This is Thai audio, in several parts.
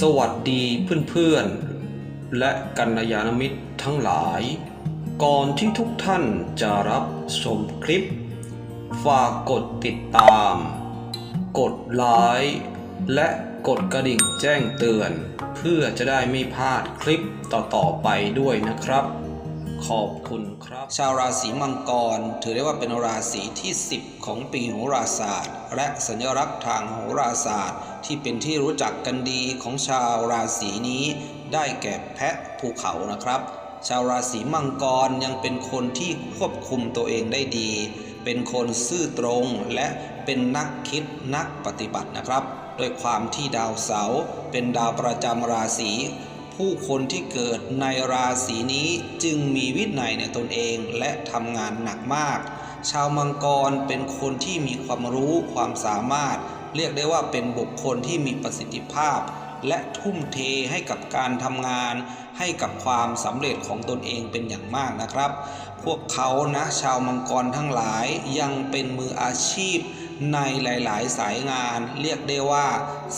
สวัสดีเพื่อนๆ และกัลยาณมิตรทั้งหลาย ก่อนที่ทุกท่านจะรับชมคลิป ฝากกดติดตาม กดไลค์และกดกระดิ่งแจ้งเตือน เพื่อจะได้ไม่พลาดคลิปต่อๆไปด้วยนะครับ ขอบคุณครับ ชาวราศีมังกร ถือได้ว่าเป็นราศีที่ 10 ของปีโหราศาสตร์ และสัญลักษณ์ทางโหราศาสตร์ ที่เป็นที่รู้จักกันดีของชาวราศีนี้ ได้แก่แพะภูเขานะครับ ชาวราศีมังกรยังเป็นคนที่ควบคุมตัวเองได้ดี เป็นคนซื่อตรงและเป็นนักคิดนักปฏิบัตินะครับ ด้วยความที่ดาวเสาร์เป็นดาวประจำราศี ผู้คนที่เกิดในราศีนี้จึงมีวินัยในตนเองและทำงานหนักมาก ชาวมังกรเป็นคนที่มีความรู้ความสามารถ เรียกได้ว่าเป็นบุคคลที่มีประสิทธิภาพ และทุ่มเทให้กับการทำงาน ให้กับความสำเร็จของตนเองเป็นอย่างมากนะครับ พวกเขานะชาวมังกรทั้งหลายยังเป็นมืออาชีพ ในหลาย ๆ สายงานเรียกได้ว่า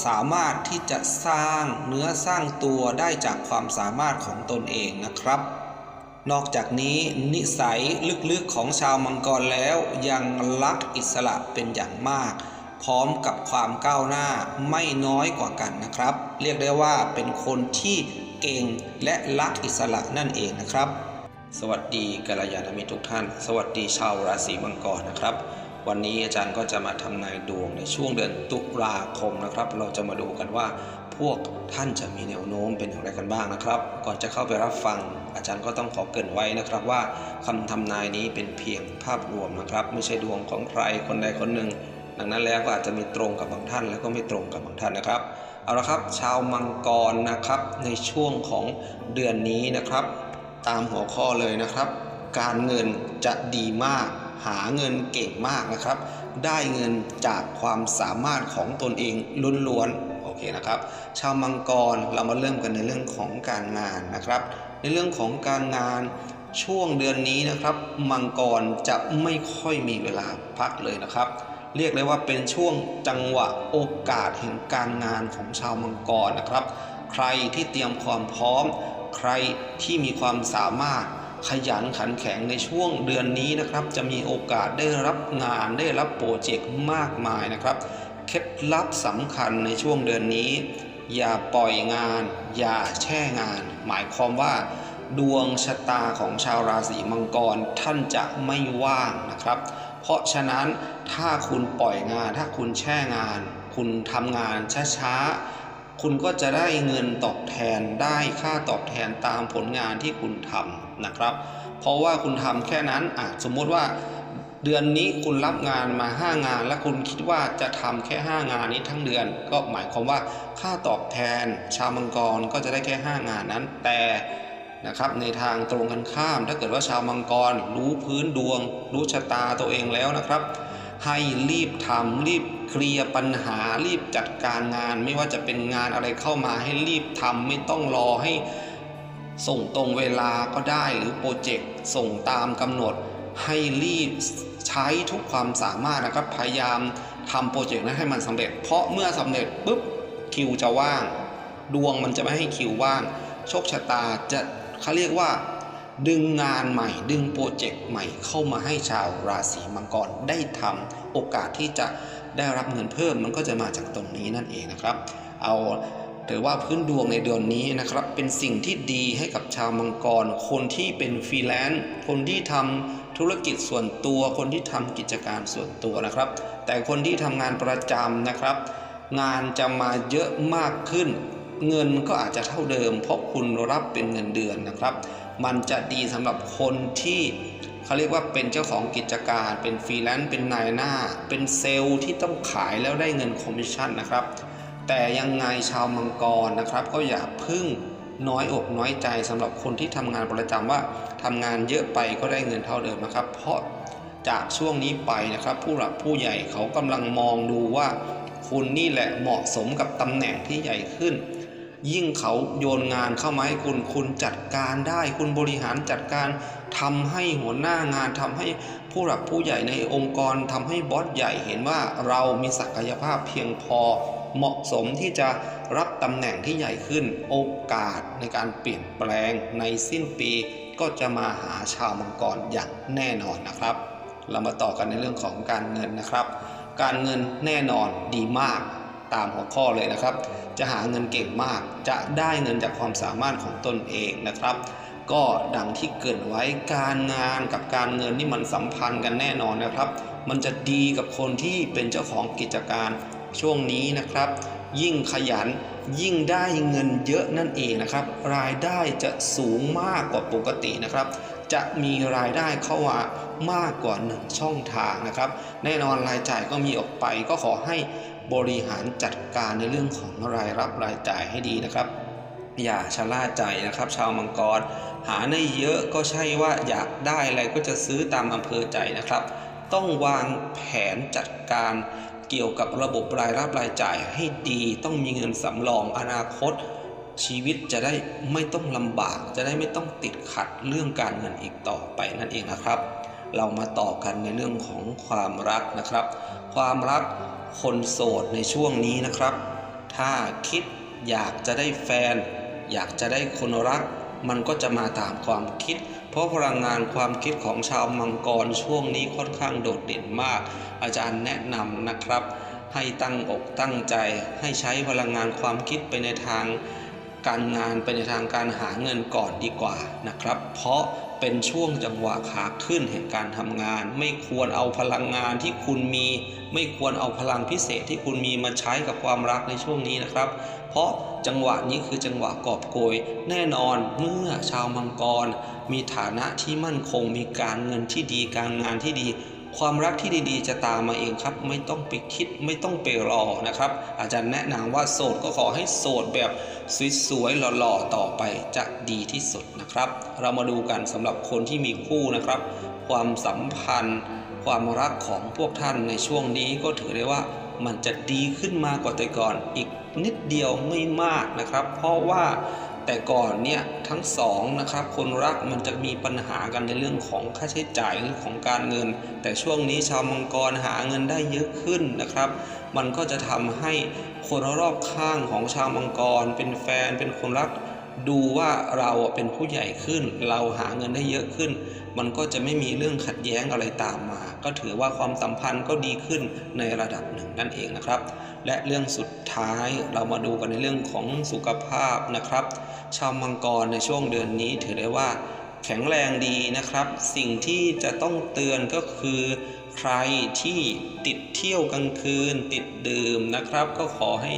สามารถที่จะสร้างเนื้อสร้างตัวได้จากความสามารถของตนเองนะครับ นอกจากนี้นิสัยลึกๆของชาวมังกรแล้วยังรักอิสระเป็นอย่างมาก พร้อมกับความก้าวหน้าไม่น้อยกว่ากันนะครับ เรียกได้ว่าเป็นคนที่เก่งและรักอิสระนั่นเองนะครับ สวัสดีกัลยาณมิตรทุกท่าน สวัสดีชาวราศีมังกรนะครับ วันนี้อาจารย์ก็จะมาทำนายดวงในช่วงเดือนตุลาคมนะครับ เราจะมาดูกันว่าพวกท่านจะมีแนวโน้มเป็นอย่างไรกันบ้างนะครับ ก่อนจะเข้าไปรับฟัง อาจารย์ก็ต้องขอเกรินไว้นะครับว่าคำทำนายนี้เป็นเพียงภาพรวมนะครับ ไม่ใช่ดวงของใครคนใดคนหนึ่ง ดังนั้นแล้วก็อาจจะมีตรงกับบางท่าน แล้วก็ไม่ตรงกับบางท่านนะครับเอาละครับ ชาวมังกรนะครับในช่วงของเดือนนี้นะครับ ตามหัวข้อเลยนะครับ การเงินจะดีมาก หาเงินเก่งมากนะครับ ได้เงินจากความสามารถของตนเองล้วนๆโอเคนะครับ ชาวมังกรเรามาเริ่มกันในเรื่องของการงานนะครับ ในเรื่องของการงานช่วงเดือนนี้นะครับ มังกรจะไม่ค่อยมีเวลาพักเลยนะครับเรียกเลยว่าเป็นช่วงจังหวะโอกาสแห่งการงานของชาวมังกรนะครับ ใครที่เตรียมความพร้อม ใครที่มีความสามารถ ขยันขันแข็งในช่วงเดือนนี้นะครับ จะมีโอกาสได้รับงานได้รับโปรเจกต์มากมายนะครับ เคล็ดลับสำคัญในช่วงเดือนนี้ อย่าปล่อยงาน อย่าแช่งาน หมายความว่า ดวงชะตาของชาวราศีมังกรท่านจะไม่ว่างนะครับ เพราะฉะนั้นถ้าคุณปล่อยงาน ถ้าคุณแช่งาน คุณทำงานช้าๆคุณก็จะได้เงินตอบแทนได้ค่าตอบแทนตามผลงานที่คุณทำ นะครับ เพราะว่าคุณทำแค่นั้นอะสมมุติว่าเดือนนี้คุณรับงานมา 5 งาน และคุณคิดว่าจะทำแค่ 5 งานนี้ทั้งเดือน ก็หมายความว่าค่าตอบแทน ชาวมังกรก็จะได้แค่ 5 งานนั้น แต่นะครับในทางตรงกันข้าม ถ้าเกิดว่าชาวมังกรรู้พื้นดวง รู้ชะตาตัวเองแล้วนะครับ ให้รีบทำรีบเคลียร์ปัญหารีบจัดการงาน ไม่ว่าจะเป็นงานอะไรเข้ามาให้รีบทำไม่ต้องรอให้ ส่งตรงเวลาก็ได้หรือโปรเจกต์ส่งตามกำหนด ให้รีบใช้ทุกความสามารถนะครับพยายามทำโปรเจกต์นั้นให้มันสำเร็จ เพราะเมื่อสำเร็จปุ๊บคิวจะว่าง ดวงมันจะไม่ให้คิวว่าง โชคชะตาจะเขาเรียกว่า ดึงงานใหม่ ดึงโปรเจกต์ใหม่เข้ามาให้ชาวราศีมังกรได้ทำโอกาสที่จะได้รับเงินเพิ่มมันก็จะมาจากตรงนี้นั่นเองนะครับ เอา ถือว่าพื้นดวงในเดือนนี้นะครับเป็นสิ่งที่ดีให้กับชาวมังกร คนที่เป็นฟรีแลนซ์คนที่ทำธุรกิจส่วนตัว คนที่ทำกิจการส่วนตัวนะครับ แต่คนที่ทำงานประจำนะครับ งานจะมาเยอะมากขึ้น เงินก็อาจจะเท่าเดิม เพราะคุณรับเป็นเงินเดือนนะครับ มันจะดีสำหรับคนที่เขาเรียกว่าเป็นเจ้าของกิจการ เป็นฟรีแลนซ์ เป็นนายหน้า เป็นเซลล์ที่ต้องขายแล้วได้เงินคอมมิชชั่นนะครับ แต่ยังไงชาวมังกรนะครับ ก็อย่าพึ่งน้อยอกน้อยใจสำหรับคนที่ทำงานประจำว่าทำงานเยอะไปก็ได้เงินเท่าเดิมนะครับ เพราะจากช่วงนี้ไปนะครับ ผู้หลักผู้ใหญ่เขากำลังมองดูว่าคุณนี่แหละเหมาะสมกับตำแหน่งที่ใหญ่ขึ้น ยิ่งเขาโยนงานเข้ามาให้คุณคุณจัดการได้ คุณบริหารจัดการทำให้หัวหน้างานทำให้ผู้หลักผู้ใหญ่ในองค์กรทำให้บอสใหญ่เห็นว่าเรามีศักยภาพเพียงพอ เหมาะสมที่จะรับตำแหน่งที่ใหญ่ขึ้น โอกาสในการเปลี่ยนแปลงในสิ้นปีก็จะมาหาชาวมังกรอย่างแน่นอนนะครับ เรามาต่อกันในเรื่องของการเงินนะครับ การเงินแน่นอนดีมากตามหัวข้อเลยนะครับ จะหาเงินเก่งมาก จะได้เงินจากความสามารถของตนเองนะครับ ก็ดังที่เกรินไว้การงานกับการเงินนี่มันสัมพันธ์กันแน่นอนนะครับ มันจะดีกับคนที่เป็นเจ้าของกิจการ ช่วงนี้นะครับ ยิ่งขยันยิ่งได้เงินเยอะนั่นเองนะครับ รายได้จะสูงมากกว่าปกตินะครับ จะมีรายได้เข้ามามากกว่าหนึ่งช่องทางนะครับ แน่นอนรายจ่ายก็มีออกไปก็ขอให้บริหารจัดการในเรื่องของรายรับรายจ่ายให้ดีนะครับอย่าชะล่าใจนะครับ ชาวมังกร หาได้เยอะก็ใช่ว่าอยากได้อะไรก็จะซื้อตามอำเภอใจนะครับ ต้องวางแผนจัดการ เกี่ยวกับระบบรายรับรายจ่ายให้ดีต้องมีเงินสำรองอนาคต ชีวิตจะได้ไม่ต้องลำบาก จะได้ไม่ต้องติดขัดเรื่องการเงินอีกต่อไปนั่นเองนะครับ เรามาต่อกันในเรื่องของความรักนะครับ ความรักคนโสดในช่วงนี้นะครับ ถ้าคิดอยากจะได้แฟน อยากจะได้คนรัก มันก็จะมาตามความคิด ราะพลังงานความคิดของชาวมังกรช่วงนี้ค่อนข้างโดดเด่นมาก อาจารย์แนะนำนะครับ ให้ตั้งอกตั้งใจ ให้ใช้พลังงานความคิดไปในทางการงานไปในทางการหาเงินก่อนดีกว่านะครับ เพราะ เป็นช่วงจังหวะขาขึ้นแห่งการทำงาน ไม่ควรเอาพลังงานที่คุณมี ไม่ควรเอาพลังพิเศษที่คุณมีมาใช้กับความรักในช่วงนี้นะครับ เพราะจังหวะนี้คือจังหวะกอบโกย แน่นอนเมื่อชาวมังกร มีฐานะที่มั่นคง มีการเงินที่ดีการงานที่ดี ความรักที่ดีๆ จะตามมาเองครับ ไม่ต้องไปคิดไม่ต้องไปรอนะครับ อาจารย์แนะนำว่าโสดก็ขอให้โสดแบบสวยๆหล่อๆต่อไปจะดีที่สุดนะครับ เรามาดูกันสำหรับคนที่มีคู่นะครับ ความสัมพันธ์ ความรักของพวกท่านในช่วงนี้ก็ถือได้ว่ามันจะดีขึ้นมากกว่าแต่ก่อนอีกนิดเดียวไม่มากนะครับ เพราะว่า แต่ก่อนเนี่ยทั้งสองนะครับคนรักมันจะมีปัญหากันในเรื่องของค่าใช้จ่ายเรื่องของการเงิน แต่ช่วงนี้ชาวมังกรหาเงินได้เยอะขึ้นนะครับ มันก็จะทำให้คนรอบข้างของชาวมังกร เป็นแฟนเป็นคนรัก ดูว่าเราเป็นผู้ใหญ่ขึ้น เราหาเงินได้เยอะขึ้น มันก็จะไม่มีเรื่องขัดแย้งอะไรตามมา ก็ถือว่าความสัมพันธ์ก็ดีขึ้นในระดับหนึ่งนั่นเองนะครับ และเรื่องสุดท้ายเรามาดูกันในเรื่องของสุขภาพนะครับ ชาวมังกรในช่วงเดือนนี้ถือได้ว่าแข็งแรงดีนะครับ สิ่งที่จะต้องเตือนก็คือ ใครที่ติดเที่ยวกลางคืน ติดดื่มนะครับ ก็ขอให้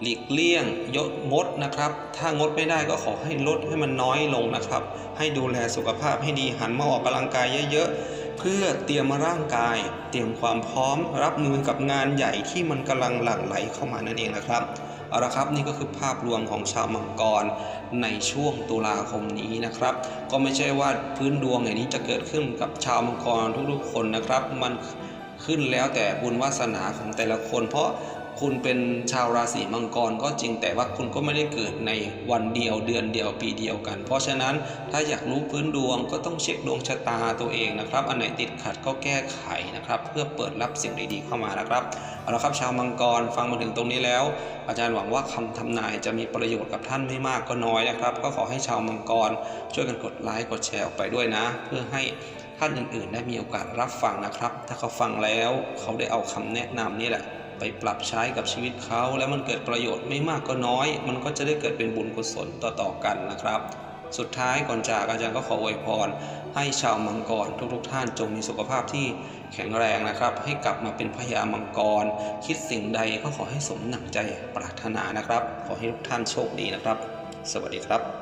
หลีกเลี่ยงยดงดนะครับ ถ้างดไม่ได้ก็ขอให้ลดให้มันน้อยลงนะครับ ให้ดูแลสุขภาพให้ดีหันมาออกกำลังกายเยอะๆ เพื่อเตรียมร่างกาย เตรียมความพร้อมรับมือกับงานใหญ่ที่มันกำลังหลั่งไหลเข้ามานั่นเองนะครับ เอาละครับนี่ก็คือภาพรวมของชาวมังกรในช่วงตุลาคมนี้นะครับ ก็ไม่ใช่ว่าพื้นดวงอย่างนี้จะเกิดขึ้นกับชาวมังกรทุกๆคนนะครับ มันขึ้นแล้วแต่บุญวาสนาของแต่ละคน เพราะ คุณเป็นชาวราศีมังกรก็จริงแต่ว่าคุณก็ไม่ได้เกิดในวันเดียวเดือนเดียวปีเดียวกัน เพราะฉะนั้นถ้าอยากรู้พื้นดวงก็ต้องเช็คดวงชะตาตัวเองนะครับ อันไหนติดขัดก็แก้ไขนะครับ เพื่อเปิดรับสิ่งดีๆเข้ามานะครับเอาละครับชาวมังกรฟังมาถึงตรงนี้แล้ว อาจารย์หวังว่าคำทำนายจะมีประโยชน์กับท่านไม่มากก็น้อยนะครับ ก็ขอให้ชาวมังกรช่วยกันกดไลค์กดแชร์ออกไปด้วยนะ เพื่อให้ท่านอื่นๆ ได้มีโอกาสรับฟังนะครับ ถ้าเขาฟังแล้วเขาได้เอาคำแนะนำนี่แหละ ไปปรับใช้กับชีวิตเขา แล้วมันเกิดประโยชน์ไม่มากก็น้อย มันก็จะได้เกิดเป็นบุญกุศลต่อๆกันนะครับ สุดท้ายก่อนจากอาจารย์ก็ขออวยพร ให้ชาวมังกรทุกๆท่านจงมีสุขภาพที่แข็งแรงนะครับ ให้กลับมาเป็นพญามังกร คิดสิ่งใดก็ขอให้สมหนังใจปรารถนานะครับ ขอให้ทุกท่านโชคดีนะครับ สวัสดีครับ